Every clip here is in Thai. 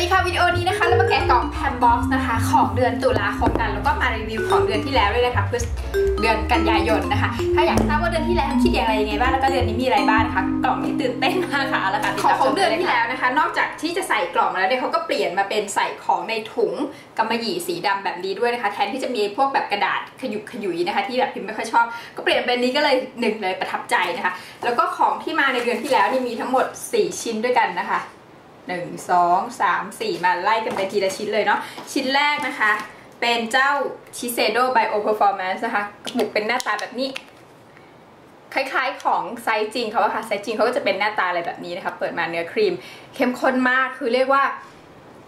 ดีค่ะวิดีโอนี้นะคะเรามาแกะกล่องแพมบ็อกซ์นะคะ ของเดือนตุลาคมกันแล้วก็มารีวิวของเดือนที่แล้วด้วยนะคะเพื่อเดือนกันยายนนะคะ ถ้าอยากทราบว่าเดือนที่แล้วคิดอย่างไรยังไงบ้างแล้วก็เดือนนี้มีอะไรบ้างนะคะกล่องนี้ตื่นเต้นมากค่ะแล้วกันของของเดือนที่แล้วนะคะ นอกจากที่จะใส่กล่องแล้วเนี่ยเขาก็เปลี่ยนมาเป็นใส่ของในถุงกำมะหยี่สีดำแบบนี้ด้วยนะคะ แทนที่จะมีพวกแบบกระดาษขยุกขยุยนะคะ ที่แบบพิมไม่ค่อยชอบ ก็เปลี่ยนเป็นนี้ก็เลยหนึ่งเลยประทับใจนะคะ แล้วก็ของที่มาในเดือนที่แล้วนี่มีทั้งหมด 4 ชิ้นด้วยกันนะคะ หนึ่งสองสามสี่มาไล่กันไปทีละชิ้นเลยเนาะชิ้นแรกนะคะ เป็นเจ้าชิเซโดไบโอเพอร์ฟอร์แมนซ์นะคะกระปุกเป็นหน้าตาแบบนี้ คล้ายๆของไซส์จริงเขาอะค่ะไซส์จริงเขาก็จะเป็นหน้าตาอะไรแบบนี้นะคะ เปิดมาเนื้อครีมเข้มข้นมากคือเรียกว่า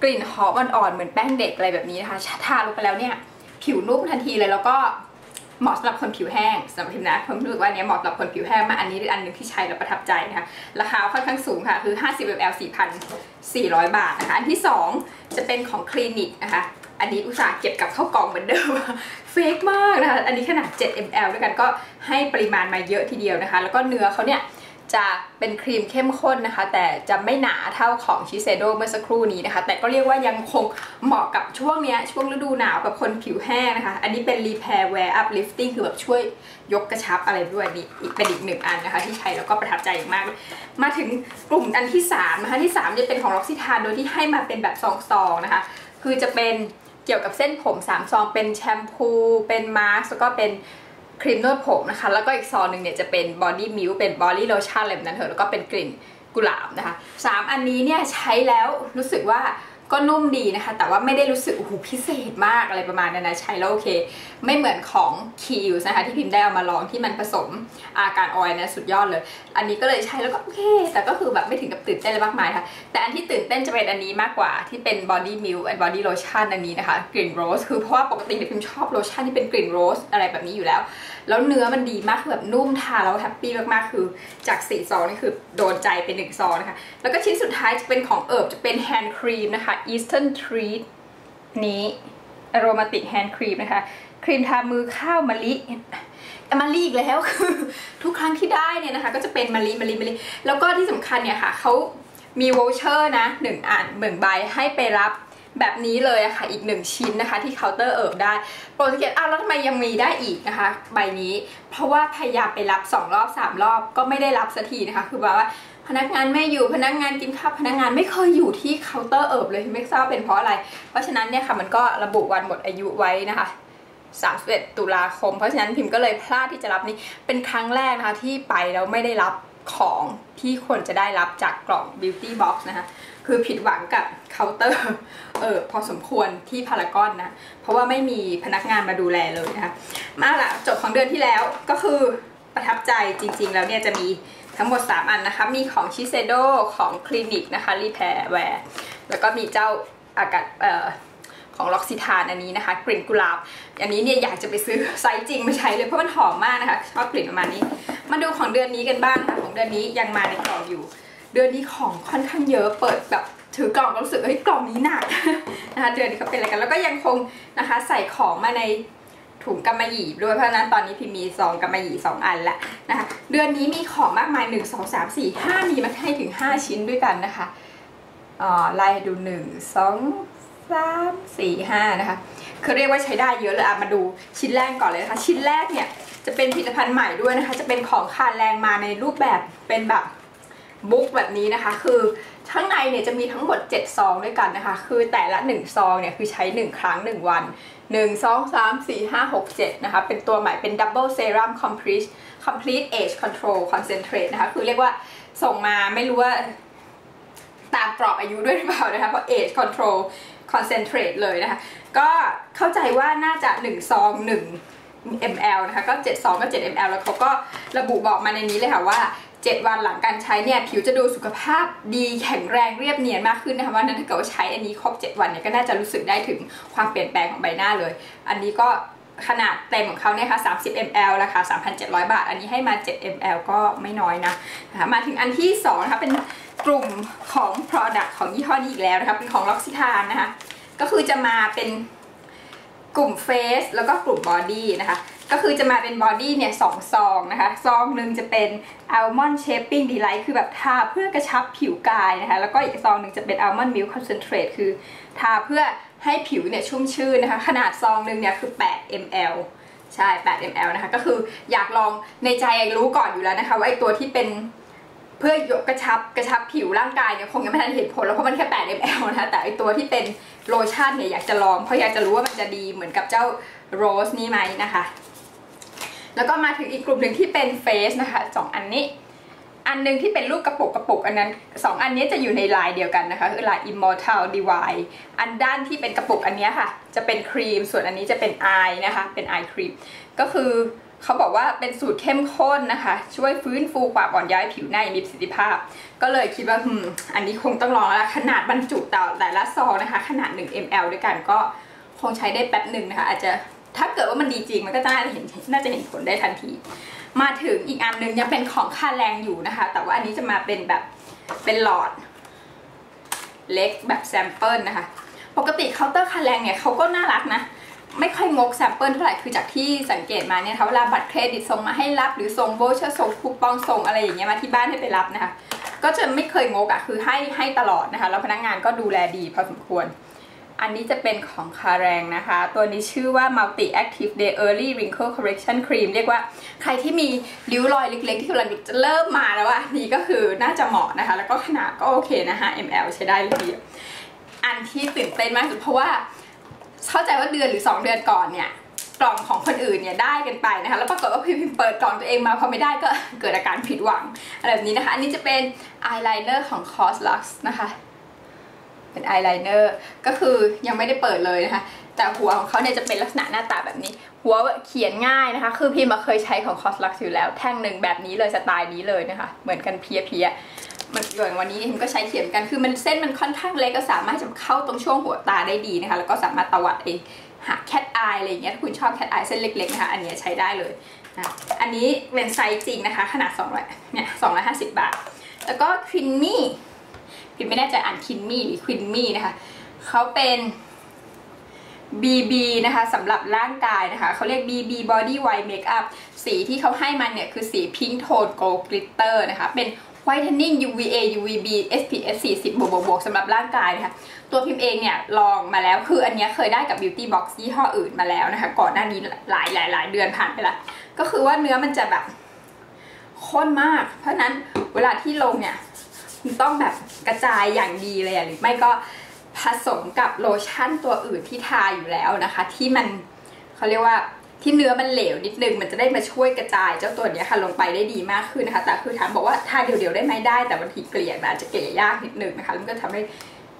กลิ่นหอมอ่อนๆเหมือนแป้งเด็กอะไรแบบนี้นะคะทาลงไปแล้วเนี่ย ผิวนุ่มทันทีเลยแล้วก็ เหมาะสำหรับคนผิวแห้งสำหรับพิมนะผมรู้สึกว่าอันนี้เหมาะสำหรับคนผิวแห้งมากอันนี้อันหนึงที่ใช้แล้วประทับใจนะคะราคาค่อนข้างสูงค่ะคือ 50 ml 4,400 บาทนะคะอันที่ 2 จะเป็นของคลินิกนะคะอันนี้อุตส่าห์เก็บกับเข้ากล่องเหมือนเดิมเฟกมากนะคะอันนี้ขนาด 7 ml ด้วยกันก็ให้ปริมาณมาเยอะทีเดียวนะคะ แล้วก็เนื้อเขาเนี่ย จะเป็นครีมเข้มข้นนะคะ แต่จะไม่หนาเท่าของชิเซโดเมื่อสักครู่นี้นะคะ แต่ก็เรียกว่ายังคงเหมาะกับช่วงนี้ช่วงฤดูหนาวกับคนผิวแห้งนะคะ อันนี้เป็น repair wear uplifting คือแบบช่วยยกกระชับอะไรด้วยนี่อีกเป็นอีกหนึ่งอันนะคะ ที่ใช้แล้วก็ประทับใจอย่างมาก มาถึงกลุ่มอันที่3นะคะที่3จะเป็นของล็อกซิทานโดยที่ให้มาเป็นแบบซองๆนะคะ คือจะเป็นเกี่ยวกับเส้นผม3ซองเป็นแชมพูเป็นมาสก์แล้วก็เป็น ครีมนวดผมนะคะ แล้วก็อีกซองหนึ่งเนี่ยจะเป็นบอดี้มิลเป็นบอดี้โลชั่นอะไรแบบนั้นเถอะแล้วก็เป็นกลิ่นกุหลาบนะคะสามอันนี้เนี่ยใช้แล้วรู้สึกว่าก็นุ่มดีนะคะ แต่ว่าไม่ได้รู้สึกโอ้โหพิเศษมากอะไรประมาณนั้นนะใช้แล้วโอเค ไม่เหมือนของคิวนะคะ ที่พิมพ์ได้เอามาลองที่มันผสมอาการออยนะสุดยอดเลย อันนี้ก็เลยใช้แล้วก็โอเค แต่ก็คือแบบไม่ถึงกับตื่นเต้นอะไรมากมายค่ะ แต่อันที่ตื่นเต้นจะเป็นอันนี้มากกว่าที่เป็นบอดี้มิลแอนด์บอดี้โลชั่นอันนี้นะคะกลิ่นโรสคือเพราะว่าปกติพิมชอบโลชั่นที่เป็นกลิ่นโรสอะไรแบบนี้อยู่แล้ว แล้วเนื้อมันดีมากคือแบบนุ่มทาแล้วแฮปปี้มากๆคือจากสี่ซองนี่คือโดนใจเป็นหนึ่งซองนะคะ แล้วก็ชิ้นสุดท้ายจะเป็นของเอิบจะเป็นแฮนด์ครีมนะคะ Eastern Treat นี้ Aromatic Hand Cream นะคะ ครีมทามือข้าวมะลิมะลิอีกแล้วคือทุกครั้งที่ได้เนี่ยนะคะ ก็จะเป็นมะลิมะลิมะลิแล้วก็ที่สำคัญเนี่ยค่ะเขามีโวเชอร์นะหนึ่งอันหนึ่งใบให้ไปรับ แบบนี้เลยอะค่ะอีกหนึ่งชิ้นนะคะที่เคาน์เตอร์เอิบได้โปรตุเกตอ้าวแล้วทำไมยังมีได้อีกนะคะ ใบนี้ เพราะว่าพยายามไปรับ 2 รอบ 3 รอบก็ไม่ได้รับสักทีนะคะ คือแบบว่าพนักงานไม่อยู่พนักงานกินข้าวพนักงานไม่เคยอยู่ที่เคาน์เตอร์เอิบเลยไม่ทราบเป็นเพราะอะไร เพราะฉะนั้นเนี่ยค่ะมันก็ระบุวันหมดอายุไว้นะคะ31ตุลาคม เพราะฉะนั้นพิมพ์ก็เลยพลาดที่จะรับนี้เป็นครั้งแรกนะคะที่ไปแล้วไม่ได้รับของที่ควรจะได้รับจากกล่อง beauty box นะคะ คือผิดหวังกับเคาน์เตอร์เออพอสมควรที่พารากอนนะ เพราะว่าไม่มีพนักงานมาดูแลเลยนะคะมาละจบของเดือนที่แล้วก็คือประทับใจจริงๆ แล้วเนี่ยจะมีทั้งหมด 3 อันนะคะ มีของชิเซโดของคลินิกนะคะรีแพร์แวร์แล้วก็มีเจ้าอากาศเอ่อของล็อกซิทานอันนี้นะคะกลิ่นกุหลาบอันนี้เนี่ยอยากจะไปซื้อไซส์จริงมาใช้เลยเพราะมันหอมมากนะคะชอบกลิ่นประมาณนี้ มาดูของเดือนนี้กันบ้างค่ะของเดือนนี้ยังมาในกล่องอยู่ เดือนนี้ของค่อนข้างเยอะเปิดแบบถือกล่องก็รู้สึกเฮ้ยกล่องนี้หนักนะคะเดือนนี้เขาเป็นอะไรกันแล้วก็ยังคงนะคะใส่ของมาในถุงกำมะหยี่ด้วยเพราะฉะนั้นตอนนี้พี่มีซองกำมะหยี่สองอันล้วนะคะเดือนนี้มีของมากมาย1 2 3 4 5มีมาให้ถึง5ชิ้นด้วยกันนะคะอ่าไล่ดู1 2สามสี่ห้านะคะคือเรียกว่าใช้ได้เยอะเลยอะมาดูชิ้นแรกก่อนเลยนะคะ ชิ้นแรกเนี่ยจะเป็นผลิตภัณฑ์ใหม่ด้วยนะคะ จะเป็นของคาแรงมาในรูปแบบเป็นแบบ บุ๊กแบบนี้นะคะ คือข้างในเนี่ยจะมีทั้งหมด 7 ซองด้วยกันนะคะ คือแต่ละ 1 ซองเนี่ยคือใช้ 1 ครั้ง 1 วัน 1 2 3 4 5 6 7 นะคะ เป็นตัวใหม่เป็น Double Serum Complete Complete Age Control Concentrate นะคะ คือเรียกว่าส่งมาไม่รู้ว่าตามกรอบอายุด้วยหรือเปล่านะคะ เพราะ age control concentrate เลยนะคะ ก็เข้าใจว่าน่าจะ 1 ซอง 1 ml นะคะ ก็7ซองก็ 7 ml แล้วเขาก็ระบุบอกมาในนี้เลยค่ะว่า 7 วันหลังการใช้เนี่ยผิวจะดูสุขภาพดีแข็งแรงเรียบเนียนมากขึ้นนะคะว่านั้นถ้าเกิดว่าใช้อันนี้ครบ 7 วันเนี่ยก็น่าจะรู้สึกได้ถึงความเปลี่ยนแปลงของใบหน้าเลย อันนี้ก็ขนาดเต็มของเขาเนี่ยค่ะ 30 ml ราคา 3,700 บาท อันนี้ให้มา 7 ml ก็ไม่น้อยนะนะคะมาถึงอันที่2นะคะเป็นกลุ่มของ product ของยี่ห้อนี้อีกแล้วนะคะเป็นของล็อกซิทานนะคะ ก็คือจะมาเป็นกลุ่มเฟสแล้วก็กลุ่มบอดี้นะคะ ก็คือจะมาเป็นบอดี้เนี่ยสองซองนะคะ ซองหนึ่งจะเป็น Almond Shaping Delight คือแบบทาเพื่อกระชับผิวกายนะคะ แล้วก็อีกซองหนึ่งจะเป็น Almond Milk Concentrate คือทาเพื่อให้ผิวเนี่ยชุ่มชื่นนะคะ ขนาดซองหนึ่งเนี่ยคือ 8 ml ใช่ 8 ml นะคะ ก็คืออยากลองในใจรู้ก่อนอยู่แล้วนะคะ ว่าไอตัวที่เป็นเพื่อยกกระชับกระชับผิวร่างกายเนี่ยคงยังไม่ทันเห็นผลแล้วเพราะมันแค่ 8 ml นะคะแต่ไอตัวที่เป็นโลชั่นเนี่ยอยากจะลองเพราะอยากจะรู้ว่ามันจะดีเหมือนกับเจ้าโรสนี่ไหมนะคะ แล้วก็มาถึงอีกกลุ่มหนึ่งที่เป็นเฟสนะคะสองอันนี้ อันหนึงที่เป็นรูปกระปุกกระปุกอันนั้นสองอันนี้จะอยู่ในลายเดียวกันนะคะคือลาย Immortal Divine อันด้านที่เป็นกระปุกอันนี้ค่ะ จะเป็นครีม ส่วนอันนี้จะเป็นไอนะคะ เป็นไอครีม ก็คือเขาบอกว่าเป็นสูตรเข้มข้นนะคะ ช่วยฟื้นฟูความอ่อนย้ายผิวหน้าอย่างมีประสิทธิภาพ ก็เลยคิดว่าอืมอันนี้คงต้องลองแล้วขนาดบรรจุต่อแต่ละซองนะคะ ขนาด 1 ml ด้วยกันก็คงใช้ได้แป๊บหนึ่งนะคะ อาจจะ ถ้าเกิดว่ามันดีจริงมันก็น่าจะเห็นน่าจะเห็นผลได้ทันที มาถึงอีกอันหนึงยังเป็นของค่าแรงอยู่นะคะ แต่ว่าอันนี้จะมาเป็นแบบเป็นหลอด เล็กแบบแซมเปิลนะคะ ปกติเคาน์เตอร์ค่าแรงเนี่ยเขาก็น่ารักนะไม่ค่อยงกแซมเปิลเท่าไหร่คือจากที่สังเกตมาเนี่ยคะเวลาบัตรเครดิตส่งมาให้รับหรือส่งโวเชอร์ส่งคูปองส่งอะไรอย่างเงี้ยมาที่บ้านให้ไปรับนะคะ ก็จะไม่เคยงกอะคือให้ให้ตลอดนะคะ แล้วพนักงานก็ดูแลดีพอสมควร อันนี้จะเป็นของคาแรงนะคะ ตัวนี้ชื่อว่า Multi Active Day Early Wrinkle Correction Cream เรียกว่าใครที่มีริ้วรอยเล็กๆ ที่กำลังจะเริ่มมาแล้วอะนี่ก็คือน่าจะเหมาะนะคะ แล้วก็ขนาดก็โอเคนะคะ ml ใช้ได้เลยทีเดียวอันที่ตื่นเต้นมากสุดเพราะว่าเข้าใจว่าเดือนหรือ 2 เดือนก่อนเนี่ยกล่องของคนอื่นเนี่ยได้กันไปนะคะ แล้วปรากฏว่าพิมพ์เปิดกล่องตัวเองมาพอไม่ได้ก็เกิดอาการผิดหวังอะไรแบบนี้นะคะ อันนี้จะเป็นอายไลเนอร์ของ Cosrx นะคะ เป็นอายไลเนอร์ก็คือยังไม่ได้เปิดเลยนะคะแต่หัวของเขาเนี่ยจะเป็นลักษณะหน้าตาแบบนี้ หัวเขียนง่ายนะคะ คือพิมพ์เคยใช้ของ Cosrx อยู่แล้ว แท่งหนึ่งแบบนี้เลยสไตล์นี้เลยนะคะ เหมือนกันเพียเพียๆมันอย่างวันนี้พิมก็ใช้เขียนกันคือมันเส้นมันค่อนข้างเล็กก็สามารถจะเข้าตรงช่วงหัวตาได้ดีนะคะ แล้วก็สามารถตวัดเองหาแคทอายอะไรอย่างเงี้ยถ้าคุณชอบแคทอายเส้นเล็กๆนะคะอันนี้ใช้ได้เลยนะอันนี้เป็นไซส์จริงนะคะ ขนาด200เนี่ย250 บาท แล้วก็ควินมี่ พิมไม่แน่ใจอ่านคินมี่หรือควินมี่นะคะเขาเป็น BB นะคะสำหรับร่างกายนะคะเขาเรียก BB Body White Makeup สีที่เขาให้มันเนี่ย คือสี Pink Tone Gold Glitter นะคะ เป็น Whitening UVA UVB SPF 40บวกบวกสำหรับร่างกายนะคะ ตัวพิมเองเนี่ย ลองมาแล้วคืออันนี้เคยได้กับ Beauty Box ยี่ห้ออื่นมาแล้วนะคะ ก่อนหน้านี้หลายหลายหลายเดือนผ่านไปแล้วก็คือว่าเนื้อมันจะแบบข้นมาก เพราะนั้นเวลาที่ลงเนี่ย ต้องแบบกระจายอย่างดีเลยอะหรือไม่ก็ผสมกับโลชั่นตัวอื่นที่ทาอยู่แล้วนะคะ ที่มันเขาเรียกว่าที่เนื้อมันเหลวนิดนึงมันจะได้มาช่วยกระจายเจ้าตัวนี้ค่ะลงไปได้ดีมากขึ้นนะคะ แต่คือถามบอกว่าทาเดี่ยวๆได้ไหมได้ แต่บางทีเกลี่ยมันอาจจะเกลี่ยยากนิดนึงนะคะแล้วมันก็ทำให้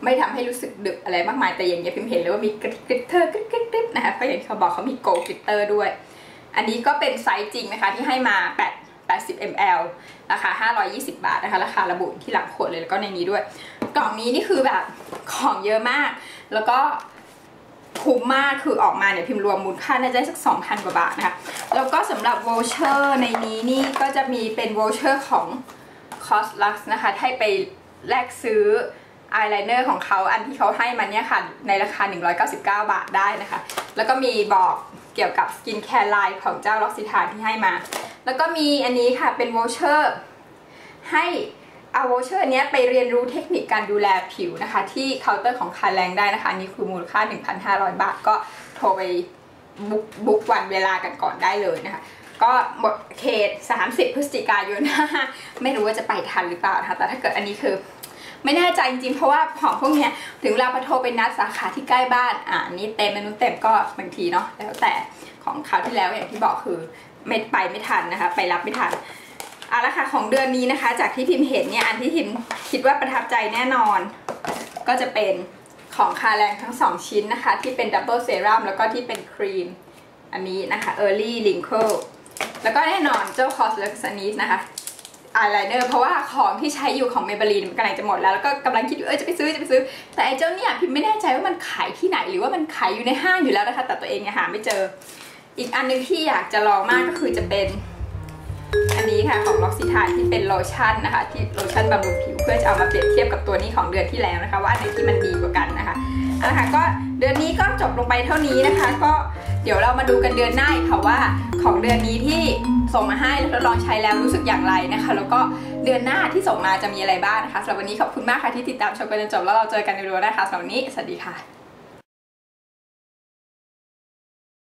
ไม่ทำให้รู้สึกดึกอะไรมากมายแต่อย่างเงี้ยพิมเห็นเลยว่ามีกริตเตอร์กริ๊กๆๆนะคะเพราะอย่างที่เขาบอกเขามีโกลกริตเตอร์ด้วย อันนี้ก็เป็นไซส์จริงนะคะที่ให้มา8 80 ml ราคา 520 บาทนะคะ ราคาระบุที่หลังขวดเลยแล้วก็ในนี้ด้วย กล่องนี้นี่คือแบบของเยอะมาก แล้วก็คุ้มมากคือออกมาเนี่ยพิมพ์รวมมูลค่าน่าจะได้สัก 2,000 กว่าบาทนะคะ แล้วก็สำหรับโวลเชอร์ในนี้นี่ก็จะมีเป็นโวลเชอร์ของ c o s Lux นะคะ ให้ไปแลกซื้ออายไลเนอร์ของเขาอันที่เขาให้มาเนี่ยค่ะ ในราคา 199 บาทได้นะคะ แล้วก็มีบอกเกี่ยวกับสกินแคร์ไลน์ของเจ้าล็อกซิทานที่ให้มา แล้วก็มีอันนี้ค่ะเป็นโวเชอร์ให้เอาโวเชอร์นี้ไปเรียนรู้เทคนิคการดูแลผิวนะคะ ที่เคาน์เตอร์ของคาแรงได้นะคะนนี้คือมูลค่า 1,500 บาท ก็โทรไปบุ๊กบุ๊กวันเวลากันก่อนได้เลยนะคะ ก็หมดเขต 30 พฤศจิกายน ไม่รู้ว่าจะไปทันหรือเปล่านะคะแต่ถ้าเกิดอันนี้คือไม่แน่ใจจริงๆ เพราะว่าของพวกเนี้ยถึงเราพอโทรไปนัดสาขาที่ใกล้บ้าน อ่านี่เต็มอันนู้นเต็มก็บางทีเนาะแล้วแต่ของคราวที่แล้วอย่างที่บอกคือ ไม่ไปไม่ทันนะคะ ไปรับไม่ทันเอาละค่ะของเดือนนี้นะคะ จากที่พิมพ์เห็นเนี่ยอันที่พิมพ์คิดว่าประทับใจแน่นอน ก็จะเป็นของคาแรงทั้ง 2 ชิ้นนะคะ ที่เป็นดับเบิลเซรั่มแล้วก็ที่เป็นครีม อันนี้นะคะ Early Wrinkle แล้วก็แน่นอนเจ้า Cosrx อันนี้นะคะอายไลเนอร์เพราะว่าของที่ใช้อยู่ของเมเบลีนกำลังจะหมดแล้ว แล้วก็กำลังคิดอยู่เออจะไปซื้อจะไปซื้อ แต่ไอ้เจ้าเนี่ยพิมไม่แน่ใจว่ามันขายที่ไหนหรือว่ามันขายอยู่ในห้างอยู่แล้วนะคะแต่ตัวเองเนี่ยหาไม่เจอ อีกอันนึงที่อยากจะลองมากก็คือจะเป็น อันนี้ค่ะของล็อกซิทานที่เป็นโลชั่นนะคะ ที่โลชั่นบำรุงผิวเพื่อจะเอามาเปรียบเทียบกับตัวนี้ของเดือนที่แล้วนะคะ ว่าอันไหนที่มันดีกว่ากันนะคะเอาละค่ะก็เดือนนี้ก็จบลงไปเท่านี้นะคะ ก็เดี๋ยวเรามาดูกันเดือนหน้าค่ะว่าของเดือนนี้ที่ส่งมาให้แล้วทดลองใช้แล้วรู้สึกอย่างไรนะคะ แล้วก็เดือนหน้าที่ส่งมาจะมีอะไรบ้างนะคะสำหรับวันนี้ขอบคุณมากค่ะที่ติดตามชมกันจนจบแล้วเราเจอกันในวิดีโอหน้าค่ะสำหรับวันนี้สวัสดีค่ะ